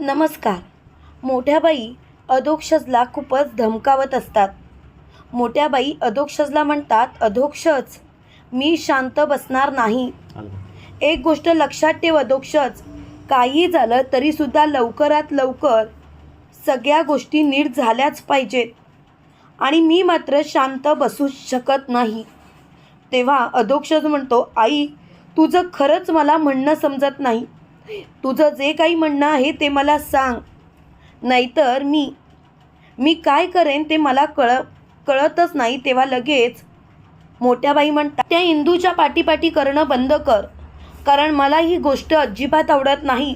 नमस्कार. मोठ्या बाई अधोक्षजला खूपच धमकावत असतात. मोठ्या बाई अधोक्षजला म्हणतात अधोक्षज मी शांत बसणार नाही. एक गोष्ट लक्षात ठेव अधोक्षज काही झालं तरीसुद्धा लवकरात लवकर सगळ्या गोष्टी नीट झाल्याच पाहिजेत. आणि मी मात्र शांत बसू शकत नाही. तेव्हा अधोक्षज म्हणतो आई तुझं खरंच मला म्हणणं समजत नाही. तुझं जे काही म्हणणं आहे ते मला सांग. नाहीतर मी मी काय करेन ते मला कळ कळतच नाही तेव्हा लगेच मोठ्या बाई म्हणतात त्या इंदूच्या पाठीपाठी करणं बंद कर. कारण मला ही गोष्ट अजिबात आवडत नाही.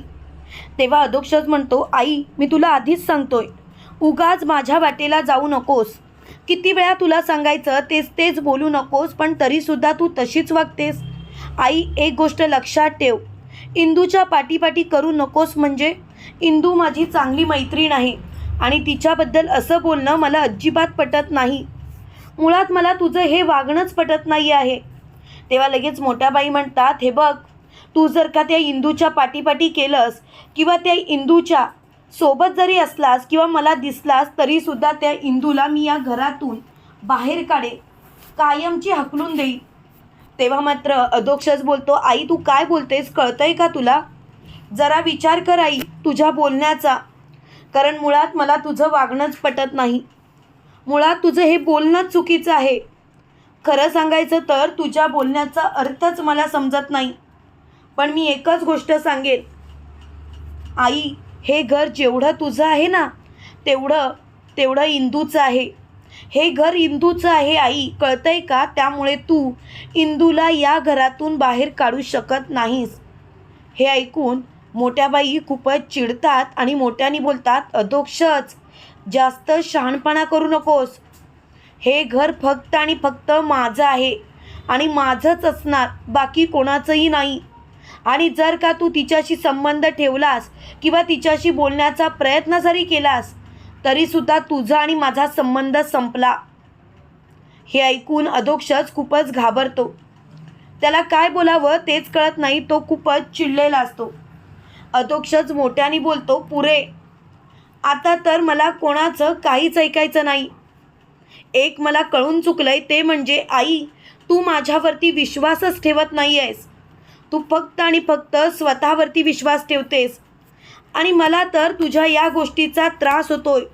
तेव्हा अधोक्षच म्हणतो आई मी तुला आधीच सांगतोय उगाच माझ्या वाटेला जाऊ नकोस. किती वेळा तुला सांगायचं तेच तेच बोलू नकोस पण तरीसुद्धा तू तशीच वागतेस. आई एक गोष्ट लक्षात ठेव. इंदूच्या पाठीपाठी करू नकोस म्हणजे? इंदू माझी चांगली मैत्रीण आहे आणि तिच्याबद्दल असं बोलणं मला अजिबात पटत नाही. मुळात मला तुझं हे वागणंच पटत नाही आहे. तेव्हा लगेच मोठ्या बाई म्हणतात हे बघ तू जर का त्या इंदूच्या पाठीपाठी केलंस किंवा त्या इंदूच्या सोबत जरी असलास किंवा मला दिसलास तरीसुद्धा त्या इंदूला मी या घरातून बाहेर काढेन. कायमची हकलून देईल तेव्हा मात्र अधोक्षच बोलतो आई तू काय बोलतेस? कळतंय का तुला? जरा विचार कर आई तुझ्या बोलण्याचा. कारण मुळात मला तुझं वागणंच पटत नाही. मुळात तुझं हे बोलणंच चुकीचं आहे. खरं सांगायचं तर तुझ्या बोलण्याचा अर्थच मला समजत नाही. पण मी एकच गोष्ट सांगेन. आई हे घर जेवढं तुझं आहे ना तेवढं तेवढं इंदूचं आहे. हे घर इंदूचं आहे आई. कळतंय का? त्यामुळे तू इंदूला या घरातून बाहेर काढू शकत नाहीस. हे ऐकून मोठ्या बाई खूपच चिडतात आणि मोठ्याने बोलतात अधोक्षच जास्त शहाणपणा करू नकोस. हे घर फक्त आणि फक्त माझं आहे आणि माझंच असणार बाकी कोणाचंही नाही. आणि जर का तू तिच्याशी संबंध ठेवलास किंवा तिच्याशी बोलण्याचा प्रयत्न जरी केलास तरीसुद्धा तुझा आणि माझा संबंध संपला. हे ऐकून अधोक्षच खूपच घाबरतो. त्याला काय बोलावं तेच कळत नाही तो खूपच चिडलेला असतो. अधोक्षच मोठ्याने बोलतो पुरे आता तर मला कोणाचं काहीच ऐकायचं नाही. एक मला कळून चुकलंय ते म्हणजे आई तू माझ्यावरती विश्वासच ठेवत नाही आहेस तू फक्त आणि फक्त स्वतःवरती विश्वास ठेवतेस. आणि मला तर तुझ्या या गोष्टीचा त्रास होतोय.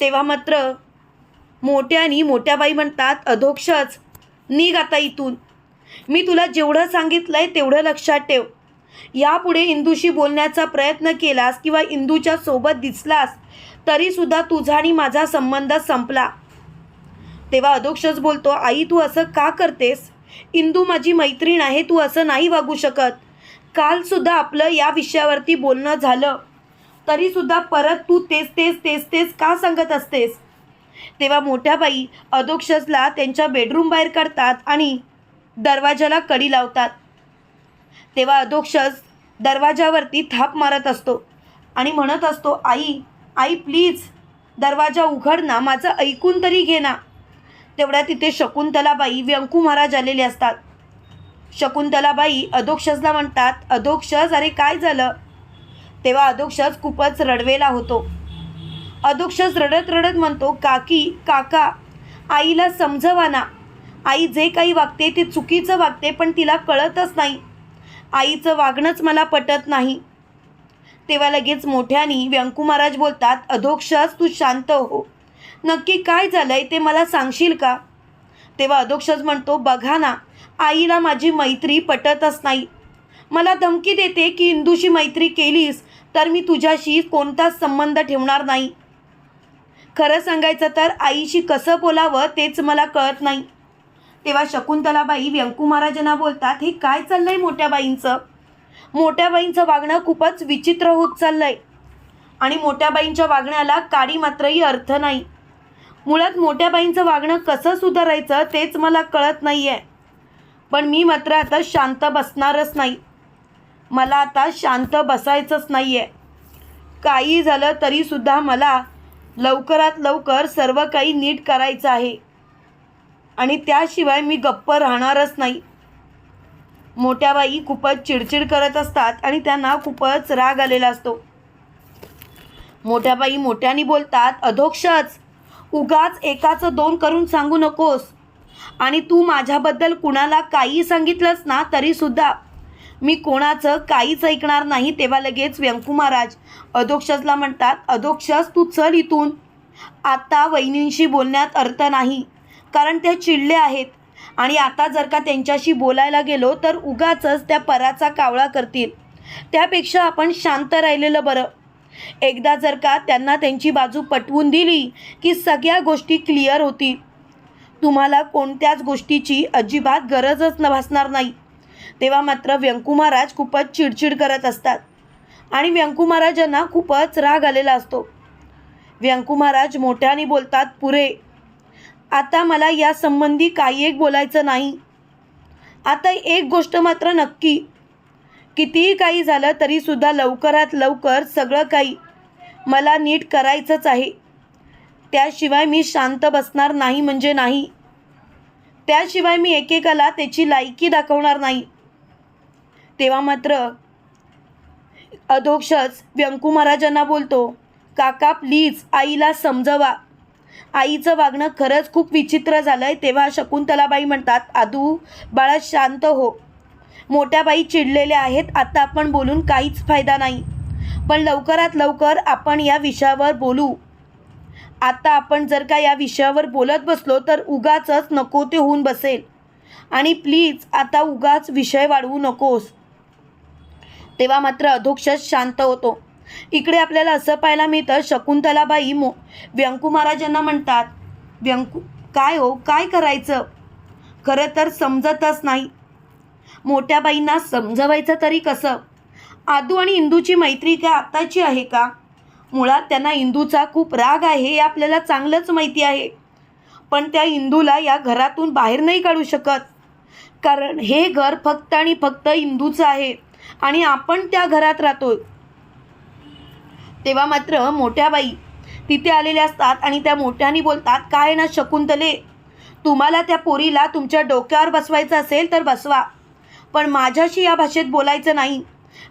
तेव्हा मात्र मोठ्यानी मोठ्या बाई म्हणतात अधोक्षच निघ आता इथून. मी तुला जेवढं सांगितलं आहे तेवढं लक्षात ठेव. यापुढे इंदूशी बोलण्याचा प्रयत्न केलास किंवा इंदूच्या सोबत दिसलास तरीसुद्धा तुझा आणि माझा संबंध संपला. तेव्हा अधोक्षच बोलतो आई तू असं का करतेस? इंदू माझी मैत्रीण आहे तू असं नाही वागू शकत. कालसुद्धा आपलं या विषयावरती बोलणं झालं. तरीसुद्धा परत तू तेच तेच तेच तेच का सांगत असतेस? तेव्हा मोठ्या बाई अधोक्षजला त्यांच्या बेडरूम बाहेर काढतात आणि दरवाजाला कडी लावतात. तेव्हा अधोक्षज दरवाजावरती थाप मारत असतो आणि म्हणत असतो आई आई प्लीज दरवाजा उघड ना माझं ऐकून तरी घे ना. तेवढ्या तिथे शकुंतलाबाई व्यंकू महाराज आलेले असतात. शकुंतलाबाई अधोक्षजला म्हणतात अधोक्षज अरे काय झालं? तेव्हा अधोक्षज खूपच रडवेला होतो. अधोक्षज रडत रडत म्हणतो काकी काका आईला समजवाना आई जे काही वागते ते चुकीचं वागते पण तिला कळतच नाही. आईचं वागणंच मला पटत नाही. तेव्हा लगेच मोठ्यानी व्यंकू महाराज बोलतात अधोक्षज तू शांत हो. नक्की काय झालंय ते मला सांगशील का? तेव्हा अधोक्षज म्हणतो बघा ना आईला माझी मैत्री पटतच नाही. मला धमकी देते की हिंदूशी मैत्री केलीस तर मी तुझ्याशी कोणताच संबंध ठेवणार नाही. खरं सांगायचं तर आईशी कसं बोलावं तेच मला कळत नाही. तेव्हा शकुंतलाबाई व्यंकू महाराजांना बोलतात हे काय चाललंय मोठ्या बाईंचं? मोठ्या बाईंचं वागणं खूपच विचित्र होत चाललंय. आणि मोठ्या बाईंच्या वागण्याला काडी मात्रही अर्थ नाही. मुळात मोठ्या बाईंचं वागणं कसं सुधारायचं तेच मला कळत नाही आहे पण मी मात्र आता शांत बसणारच नाही. मला आता शांत बसायचंच नाही आहे काही झालं तरीसुद्धा मला लवकरात लवकर सर्व काही नीट करायचं आहे. आणि त्याशिवाय मी गप्प राहणारच नाही. मोठ्या बाई खूपच चिडचिड करत असतात आणि त्यांना खूपच राग आलेला असतो. मोठ्याबाई मोठ्याने बोलतात अधोक्षच उगाच एकाचं दोन करून सांगू नकोस. आणि तू माझ्याबद्दल कुणाला काही सांगितलंस ना तरीसुद्धा मी कोणाचं काहीच ऐकणार नाही तेव्हा लगेच व्यंकू महाराज अधोक्षजला म्हणतात अधोक्षस तू चल इथून. आता वहिनींशी बोलण्यात अर्थ नाही कारण ते चिडल्या आहेत. आणि आता जर का त्यांच्याशी बोलायला गेलो तर उगाचच त्या पराचा कावळा करतील. त्यापेक्षा आपण शांत राहिलेलं बरं. एकदा जर का त्यांना त्यांची बाजू पटवून दिली की सगळ्या गोष्टी क्लिअर होतील. तुम्हाला कोणत्याच गोष्टीची अजिबात गरजच न भासणार नाही. तेव्हा मात्र व्यंकू महाराज खूपच चिडचिड करत असतात. आणि व्यंकू महाराजांना खूपच राग आलेला असतो. व्यंकू महाराज मोठ्याने बोलतात पुरे आता मला या संबंधी काही एक बोलायचं नाही. आता एक गोष्ट मात्र नक्की. कितीही काही झालं तरीसुद्धा लवकरात लवकर सगळं काही मला नीट करायचंच आहे. त्याशिवाय मी शांत बसणार नाही म्हणजे नाही. त्याशिवाय मी एकेकाला त्याची लायकी दाखवणार नाही. तेव्हा मात्र अधोक्षच व्यंकू महाराजांना बोलतो काका प्लीज आईला समजवा. आईचं वागणं खरंच खूप विचित्र झालं आहे तेव्हा शकुंतलाबाई म्हणतात आदू बाळा शांत हो. मोठ्या बाई चिडलेल्या आहेत आता आपण बोलून काहीच फायदा नाही. पण लवकरात लवकर आपण या विषयावर बोलू. आता आपण जर का या विषयावर बोलत बसलो तर उगाचच नको ते होऊन बसेल. आणि प्लीज आता उगाच विषय वाढवू नकोस. तेव्हा मात्र अधोक्षच शांत होतो. इकडे आपल्याला असं पाहायला मिळतं शकुंतलाबाई मो व्यंकू महाराजांना म्हणतात व्यंकू काय हो? काय करायचं? खरं तर समजतच नाही. मोठ्या बाईंना समजवायचं तरी कसं? आदू आणि इंदूची मैत्री काय आत्ताची आहे का? मुळात त्यांना इंदूचा खूप राग आहे हे आपल्याला चांगलंच माहिती आहे. पण त्या इंदूला या घरातून बाहेर नाही काढू शकत. कारण हे घर फक्त आणि फक्त इंदूचं आहे. आणि आपण त्या घरात राहतो. तेव्हा मात्र मोठ्या बाई तिथे आलेल्या असतात आणि त्या मोठ्यानी बोलतात काय ना शकुंतले तुम्हाला त्या पोरीला तुमच्या डोक्यावर बसवायचं असेल तर बसवा. पण माझ्याशी या भाषेत बोलायचं नाही.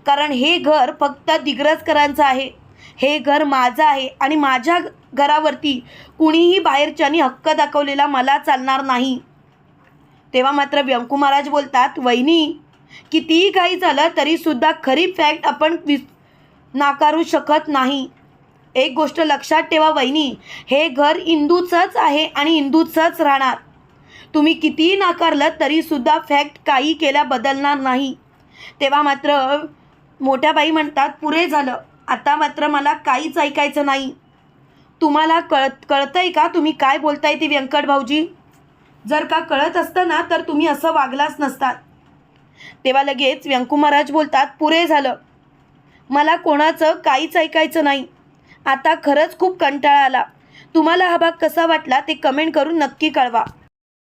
कारण हे घर फक्त दिग्रजकरांचं आहे. हे घर माझं आहे आणि माझ्या घरावरती कुणीही बाहेरच्यानी हक्क दाखवलेला मला चालणार नाही. तेव्हा मात्र व्यंकू महाराज बोलतात वहिनी कितीही काही झालं तरीसुद्धा खरी फॅक्ट आपण विस नाकारू शकत नाही. एक गोष्ट लक्षात ठेवा वहिनी हे घर इंदूचंच आहे आणि इंदूचंच राहणार. तुम्ही कितीही नाकारलं तरीसुद्धा फॅक्ट काही केल्या बदलणार नाही. तेव्हा मात्र मोठ्या बाई म्हणतात पुरे झालं. आता मात्र मला काहीच ऐकायचं नाही. तुम्हाला कळत कळतंय का तुम्ही काय बोलताय ते व्यंकट भाऊजी? जर का कळत असतं ना तर तुम्ही असं वागलाच नसतात. तेव्हा लगेच व्यंकू महाराज बोलतात पुरे झालं. मला कोणाचं काहीच ऐकायचं नाही. आता खरंच खूप कंटाळा आला. तुम्हाला हा भाग कसा वाटला ते कमेंट करून नक्की कळवा.